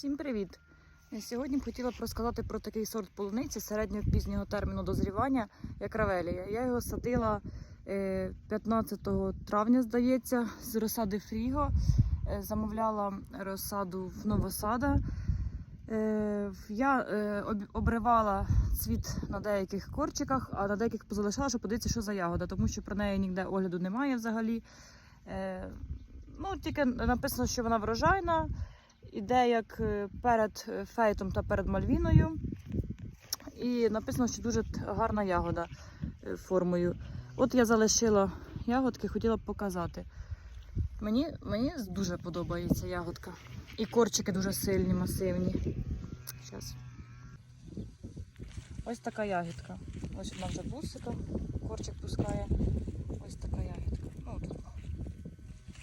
Всім привіт! Сьогодні б хотіла б розказати про такий сорт полуниці середнього пізнього терміну дозрівання, як равелія. Я його садила е, 15 травня, здається, з розсади Фріго. Е, Замовляла розсаду в Новосада. Е, Я е, обривала цвіт на деяких корчиках, а на деяких позалишала, щоб подивитися, що за ягода, тому що про неї ніде огляду немає взагалі. Е, Ну, тільки написано, що вона врожайна, іде як е, перед е, фейтом та перед мальвіною. І написано, що дуже гарна ягода е, формою. От я залишила ягодки, хотіла б показати. Мені, мені дуже подобається ягодка. І корчики дуже сильні, масивні. Щас. Ось така ягідка. Ось вона вже бусика, корчик пускає. Ось така ягідка. Ну.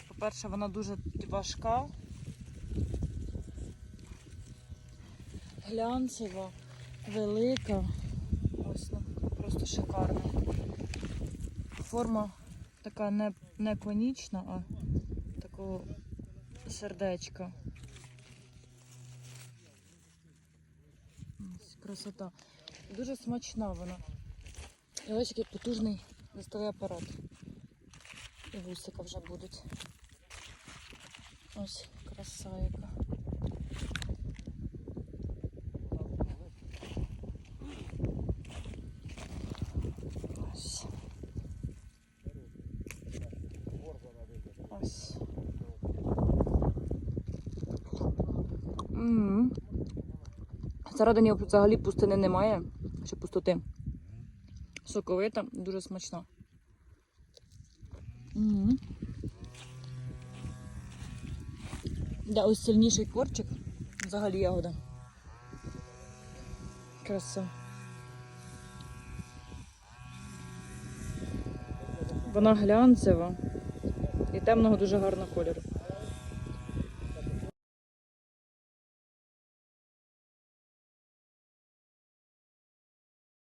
По-перше, вона дуже важка. Глянцева, велика. Ось ну, просто шикарна. Форма така не, не конічна, а такого сердечка. Ось красота. Дуже смачна вона. І ось який потужний листовий апарат. І вусика вже будуть. Ось краса яка. Ось. Ось. М. Всередині взагалі пустини немає, ще пустоти. Соковита, дуже смачна. Да, ось сильніший корчик. Взагалі ягода. Краса. Вона глянцева і темного дуже гарного кольору.